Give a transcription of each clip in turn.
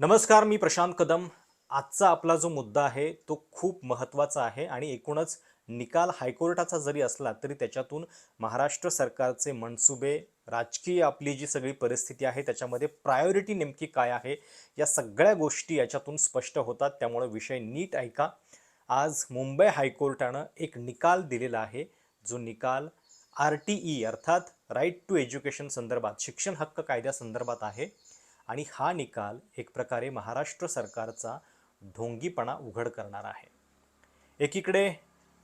नमस्कार मी प्रशांत कदम. आजचा आपला जो मुद्दा आहे तो खूप महत्त्वाचा आहे आणि एकूणच निकाल हायकोर्टाचा जरी असला तरी त्याच्यातून महाराष्ट्र सरकारचे मनसुबे राजकीय आपली जी सगळी परिस्थिती आहे त्याच्यामध्ये प्रायोरिटी नेमकी काय आहे या सगळ्या गोष्टी याच्यातून स्पष्ट होतात. त्यामुळे विषय नीट ऐका. आज मुंबई हायकोर्टानं एक निकाल दिलेला आहे जो निकाल आर टी ई अर्थात राईट टू एज्युकेशन संदर्भात शिक्षण हक्क कायद्यासंदर्भात आहे. आणि हा निकाल एक प्रकारे महाराष्ट्र सरकारचा ढोंगीपणा उघड करणार आहे. एकीकडे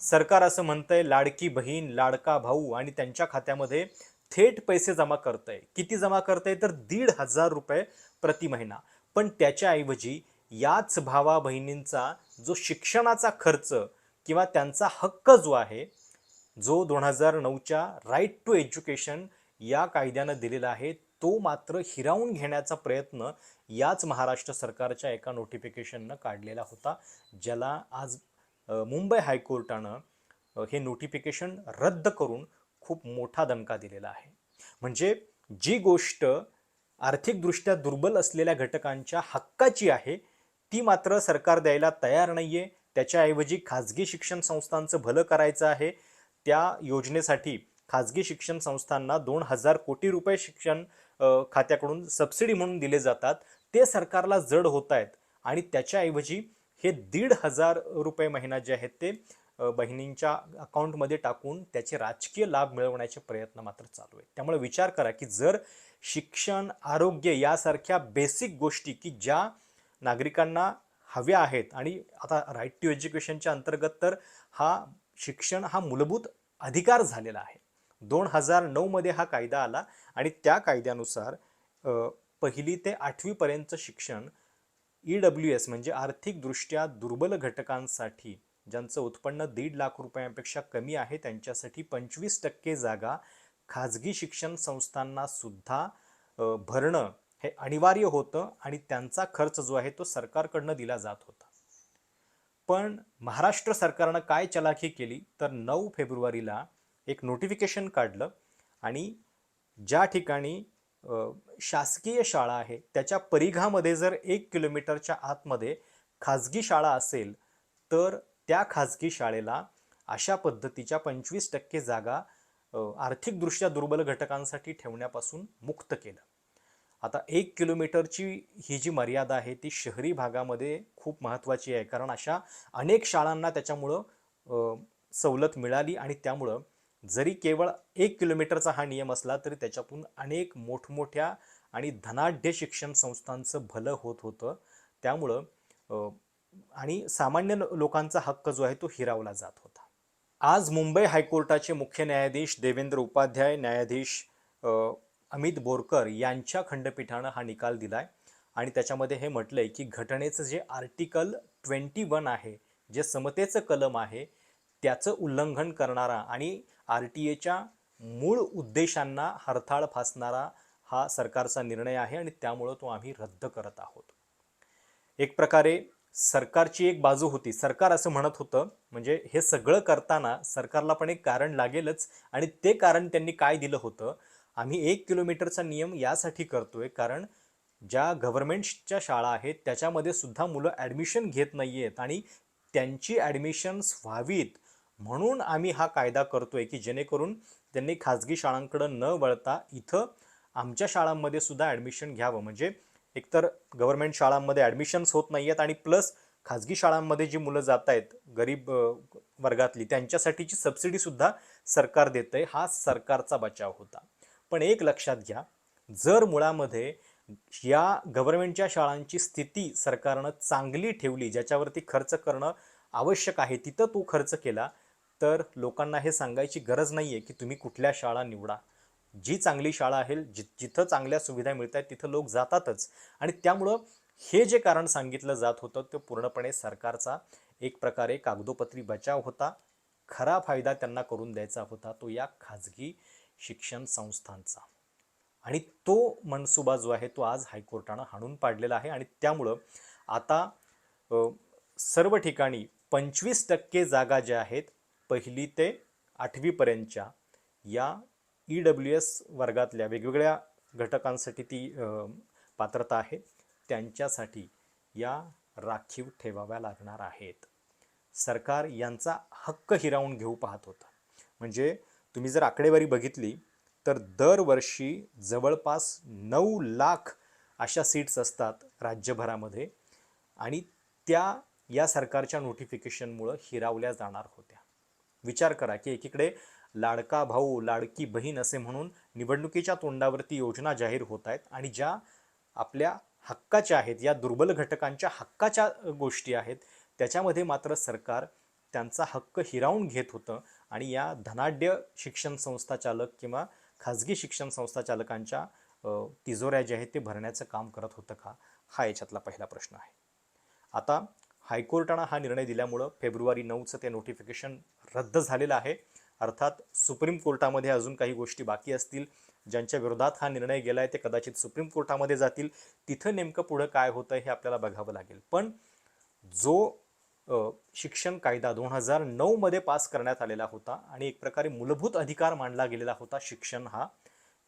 सरकार असं म्हणतंय लाडकी बहीण लाडका भाऊ आणि त्यांच्या खात्यामध्ये थेट पैसे जमा करतंय. किती जमा करतंय तर दीड हजार रुपये प्रति महिना. पण त्याच्याऐवजी याच भावा बहिणींचा जो शिक्षणाचा खर्च किंवा त्यांचा हक्क जो आहे जो दोन हजार नऊच्या राईट टू एज्युकेशन या कायद्यानं दिलेला आहे. तो मात्र हिरावून घेण्याचा प्रयत्न याच महाराष्ट्र सरकारच्या एका नोटिफिकेशननं काढलेला होता. ज्याला आज मुंबई हायकोर्टानं हे नोटिफिकेशन रद्द करून खूप मोठा दणका दिलेला आहे. म्हणजे जी गोष्ट आर्थिकदृष्ट्या दुर्बल असलेल्या घटकांच्या हक्काची आहे ती मात्र सरकार द्यायला तयार नाही आहे त्याच्याऐवजी खाजगी शिक्षण संस्थांचं भलं करायचं आहे. त्या योजनेसाठी खाजगी शिक्षण संस्थांना दोन हजार कोटी रुपये शिक्षण खात्याकडून सबसिडी म्हणून दिले जातात. ते सरकारला जड होत आहेत आणि त्याच्याऐवजी हे दीड हजार रुपये महिना जे आहेत ते बहिणींच्या अकाउंटमध्ये टाकून त्याचे राजकीय लाभ मिळवण्याचे प्रयत्न मात्र चालू आहेत. त्यामुळे विचार करा की जर शिक्षण आरोग्य यासारख्या बेसिक गोष्टी की ज्या नागरिकांना हव्या आहेत आणि आता राईट टू एज्युकेशनच्या अंतर्गत तर हा शिक्षण हा मूलभूत अधिकार झालेला आहे. दोन हजार नऊमध्ये हा कायदा आला आणि त्या कायद्यानुसार पहिली ते आठवीपर्यंतचं शिक्षण ई डब्ल्यू एस म्हणजे आर्थिकदृष्ट्या दुर्बल घटकांसाठी ज्यांचं उत्पन्न दीड लाख रुपयांपेक्षा कमी आहे त्यांच्यासाठी पंचवीस टक्के जागा खाजगी शिक्षण संस्थांना सुद्धा भरणं हे अनिवार्य होतं आणि त्यांचा खर्च जो आहे तो सरकारकडनं दिला जात होता. पण महाराष्ट्र सरकारनं काय चलाखी केली? तर नऊ फेब्रुवारीला एक नोटिफिकेशन काढलं आणि ज्या ठिकाणी शासकीय शाळा आहे त्याच्या परिघामध्ये जर एक किलोमीटरच्या आतमध्ये खाजगी शाळा असेल तर त्या खाजगी शाळेला अशा पद्धतीच्या पंचवीस टक्के जागा आर्थिकदृष्ट्या दुर्बल घटकांसाठी ठेवण्यापासून मुक्त केलं. आता एक किलोमीटरची ही जी मर्यादा आहे ती शहरी भागामध्ये खूप महत्त्वाची आहे कारण अशा अनेक शाळांना त्याच्यामुळं सवलत मिळाली आणि त्यामुळं जरी केवळ एक किलोमीटरचा हा नियम असला तरी त्याच्यातून अनेक मोठमोठ्या आणि धनाढ्य शिक्षण संस्थांचं भलं होत होतं. त्यामुळं आणि सामान्य लोकांचा हक्क जो आहे तो हिरावला जात होता. आज मुंबई हायकोर्टाचे मुख्य न्यायाधीश देवेंद्र उपाध्याय न्यायाधीश अमित बोरकर यांच्या खंडपीठानं हा निकाल दिलाय. आणि त्याच्यामध्ये हे म्हटलंय की घटनेचं जे आर्टिकल ट्वेंटी वन आहे जे समतेचं कलम आहे त्याचं उल्लंघन करणारा आणि आर टी एच्या मूळ उद्देशांना हरताळ फासणारा हा सरकारचा निर्णय आहे आणि त्यामुळं तो आम्ही रद्द करत आहोत. एक प्रकारे सरकारची एक बाजू होती. सरकार असं म्हणत होतं म्हणजे हे सगळं करताना सरकारला पण एक कारण लागेलच आणि ते कारण त्यांनी काय दिलं होतं आम्ही एक किलोमीटरचा नियम यासाठी करतोय कारण ज्या गव्हर्नमेंटच्या शाळा आहेत त्याच्यामध्ये सुद्धा मुलं ॲडमिशन घेत नाही आहेत आणि त्यांची ॲडमिशन्स व्हावीत म्हणून आम्ही हा कायदा करतोय की जेणेकरून त्यांनी खाजगी शाळांकडं न वळता इथं आमच्या शाळांमध्ये सुद्धा ॲडमिशन घ्यावं. म्हणजे एकतर गव्हर्नमेंट शाळांमध्ये ॲडमिशन्स होत नाही आहेत आणि प्लस खाजगी शाळांमध्ये जी मुलं जात आहेत गरीब वर्गातली त्यांच्यासाठीची सबसिडीसुद्धा सरकार देतंय. हा सरकारचा बचाव होता. पण एक लक्षात घ्या जर मुळामध्ये या गव्हर्नमेंटच्या शाळांची स्थिती सरकारनं चांगली ठेवली ज्याच्यावरती खर्च करणं आवश्यक आहे तिथं तो खर्च केला तर लोकांना हे सांगायची गरज नाही आहे की तुम्ही कुठल्या शाळा निवडा. जी चांगली शाळा आहे जि जिथं चांगल्या सुविधा मिळत आहेत तिथं लोक जातातच. आणि त्यामुळं हे जे कारण सांगितलं जात होतं ते पूर्णपणे सरकारचा एक प्रकारे कागदोपत्री बचाव होता. खरा फायदा त्यांना करून द्यायचा होता तो या खाजगी शिक्षण संस्थांचा. आणि तो मनसुबा जो आहे तो आज हायकोर्टानं हाणून पाडलेला आहे. आणि त्यामुळं आता सर्व ठिकाणी पंचवीस टक्के जागा ज्या आहेत पहिली ते आठवीपर्यंतच्या या ई डब्ल्यू एस वर्गातल्या वेगवेगळ्या घटकांसाठी ती पात्रता आहे. त्यांच्यासाठी या राखीव ठेवाव्या लागणार आहेत. सरकार यांचा हक्क हिरावून घेऊ पाहत होता. म्हणजे तुम्ही जर आकडेवारी बघितली तर दरवर्षी जवळपास नऊ लाख अशा सीट्स असतात राज्यभरामध्ये आणि त्या या सरकारच्या नोटिफिकेशनमुळं हिरावल्या जाणार होत्या. विचार करा की एकीकडे लाडका भाऊ लाडकी बहीण असे म्हणून निवडणुकीच्या तोंडावरती योजना जाहीर होत आहेत आणि ज्या आपल्या हक्काच्या आहेत या दुर्बल घटकांच्या हक्काच्या गोष्टी आहेत त्याच्यामध्ये मात्र सरकार त्यांचा हक्क हिरावून घेत होतं आणि या धनाढ्य शिक्षण संस्था चालक किंवा खाजगी शिक्षण संस्था चालकांच्या तिजोऱ्या ज्या आहेत ते भरण्याचं काम करत होतं का? हा याच्यातला पहिला प्रश्न आहे. आता हायकोर्टानं हा निर्णय दिल्यामुळं फेब्रुवारी नऊचं ते नोटिफिकेशन रद्द झालेलं आहे. अर्थात सुप्रीम कोर्टामध्ये अजून काही गोष्टी बाकी असतील. ज्यांच्या विरोधात हा निर्णय गेला आहे ते कदाचित सुप्रीम कोर्टामध्ये जातील. तिथं नेमकं पुढं काय होतं हे आपल्याला बघावं लागेल. पण जो शिक्षण कायदा दोन हजार नऊमध्ये पास करण्यात आलेला होता आणि एक प्रकारे मूलभूत अधिकार मानला गेलेला होता शिक्षण हा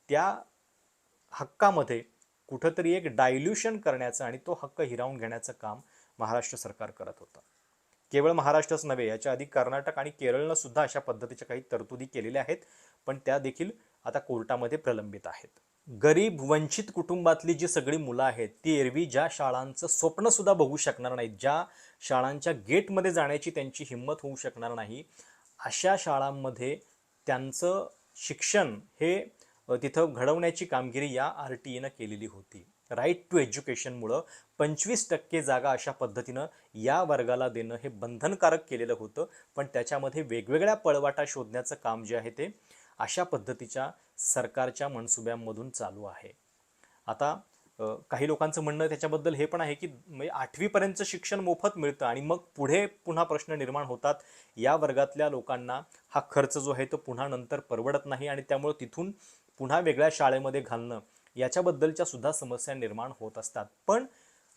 त्या हक्कामध्ये कुठंतरी एक डायल्युशन करण्याचं आणि तो हक्क हिरावून घेण्याचं काम महाराष्ट्र सरकार करत होतं. केवळ महाराष्ट्रच नव्हे याच्या आधी कर्नाटक आणि केरळनं सुद्धा अशा पद्धतीच्या काही तरतुदी केलेल्या आहेत पण त्या देखील आता कोर्टामध्ये प्रलंबित आहेत. गरीब वंचित कुटुंबातली जी सगळी मुलं आहेत ती एरवी ज्या शाळांचं स्वप्न सुद्धा बघू शकणार नाहीत ज्या शाळांच्या गेटमध्ये जाण्याची त्यांची हिंमत होऊ शकणार नाही अशा शाळांमध्ये त्यांचं शिक्षण हे तिथं घडवण्याची कामगिरी या आर टी एनं केलेली होती. राईट टू एज्युकेशनमुळं पंचवीस टक्के जागा अशा पद्धतीनं या वर्गाला देणं हे बंधनकारक केलेलं होतं. पण त्याच्यामध्ये वेगवेगळ्या पळवाटा शोधण्याचं काम जे आहे ते अशा पद्धतीच्या सरकारच्या मनसुब्यांमधून चालू आहे. आता काही लोकांचं म्हणणं त्याच्याबद्दल हे पण आहे की म्हणजे आठवीपर्यंतचं शिक्षण मोफत मिळतं आणि मग पुढे पुन्हा प्रश्न निर्माण होतात. या वर्गातल्या लोकांना हा खर्च जो आहे तो पुन्हा नंतर परवडत नाही आणि त्यामुळे तिथून पुन्हा वेगळ्या शाळेमध्ये घालणं याच्याबद्दलच्या सुद्धा समस्या निर्माण होत असतात. पण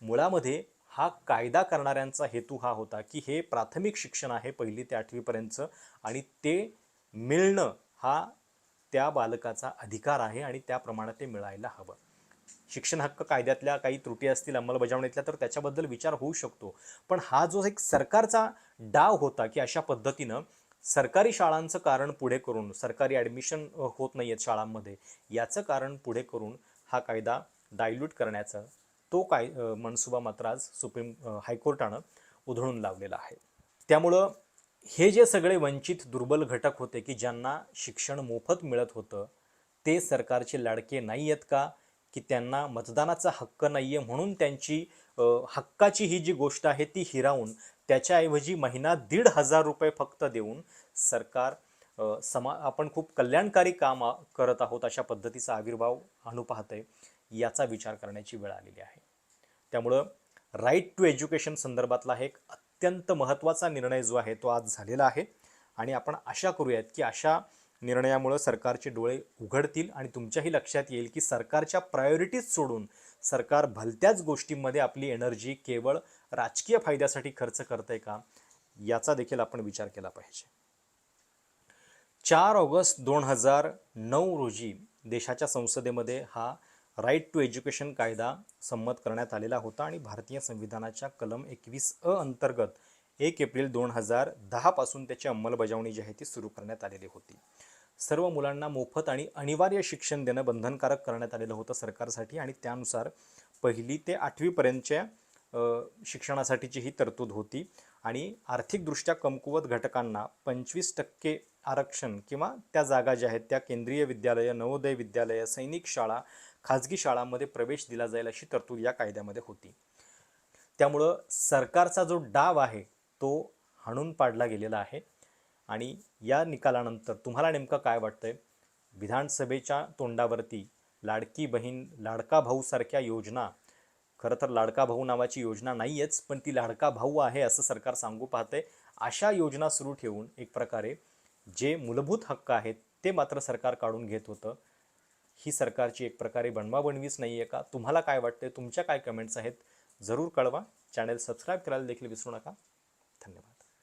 मुळामध्ये हा कायदा करणाऱ्यांचा हेतू हा होता की हे प्राथमिक शिक्षण आहे पहिली ते आठवीपर्यंतचं आणि ते मिळणं हा त्या बालकाचा अधिकार आहे आणि त्याप्रमाणे ते मिळायला हवं. शिक्षण हक्क कायद्यातल्या काही त्रुटी असतील अंमलबजावणीतल्या तर त्याच्याबद्दल विचार होऊ शकतो. पण हा जो एक सरकारचा डाव होता की अशा पद्धतीनं सरकारी शाळांचं कारण पुढे करून सरकारी ॲडमिशन होत नाही आहेत शाळांमध्ये याचं कारण पुढे करून हा कायदा डायल्यूट करण्याचा तो काय मनसुबा मात्र आज सुप्रीम हायकोर्टानं उधळून लावलेला आहे. त्यामुळं हे जे सगळे वंचित दुर्बल घटक होते की ज्यांना शिक्षण मोफत मिळत होतं ते सरकारचे लाडके नाही आहेत का? की त्यांना मतदानाचा हक्क नाही आहे म्हणून त्यांची हक्काची ही जी गोष्ट आहे ती हिरावून त्याच्याऐवजी महिना दीड हजार रुपये फक्त देऊन सरकार समा आपण खूप कल्याणकारी काम करत आहोत अशा पद्धतीचा आविर्भाव आणू पाहतंय याचा विचार करण्याची वेळ आलेली आहे. त्यामुळं राईट टू एज्युकेशन संदर्भातला हा एक अत्यंत महत्त्वाचा निर्णय जो आहे तो आज झालेला आहे आणि आपण आशा करूयात की अशा निर्णयामुळं सरकारचे डोळे उघडतील आणि तुमच्याही लक्षात येईल की सरकारच्या प्रायोरिटीज सोडून सरकार भलत्याच गोष्टींमध्ये आपली एनर्जी केवळ राजकीय फायद्यासाठी खर्च करतंय का? याचा देखील आपण विचार केला पाहिजे. चार ऑगस्ट दोन हजार नऊ रोजी देशाच्या संसदेमध्ये हा राईट टू एज्युकेशन कायदा संमत करण्यात आलेला होता आणि भारतीय संविधानाच्या कलम एकवीस अ अंतर्गत एक एप्रिल दोन हजार दहापासून त्याची अंमलबजावणी जी आहे ती सुरू करण्यात आलेली होती. सर्व मुलांना मोफत आणि अनिवार्य शिक्षण देणं बंधनकारक करण्यात आलेलं होतं सरकारसाठी आणि त्यानुसार पहिली ते आठवीपर्यंतच्या शिक्षणासाठीची ही तरतूद होती. आणि आर्थिकदृष्ट्या कमकुवत घटकांना पंचवीस टक्के आरक्षण किंवा त्या जागा ज्या आहेत त्या केंद्रीय विद्यालय नवोदय विद्यालय सैनिक शाळा खाजगी शाळांमध्ये प्रवेश दिला जाईल अशी तरतूद या कायद्यामध्ये होती. त्यामुळं सरकारचा जो डाव आहे तो हाणून पाडला गेलेला आहे. आणि या निकालानंतर तुम्हाला नेमकं काय वाटतंय? विधानसभेच्या तोंडावरती लाडकी बहीण लाडका भाऊसारख्या योजना खरं तर लाडका भाऊ नावाची योजना नाही आहेच पण ती लाडका भाऊ आहे असं सरकार सांगू पाहते. अशा योजना सुरू ठेवून एक प्रकारे जे मूलभूत हक्क आहेत ते मात्र सरकार काढून घेत होतं. ही सरकारची एक प्रकारे बनवाबणवीच नाही आहे का? तुम्हाला काय वाटते तुमच्या काय कमेंट्स आहेत? जरूर कळवा. चॅनल सबस्क्राईब करायला देखील विसरू नका.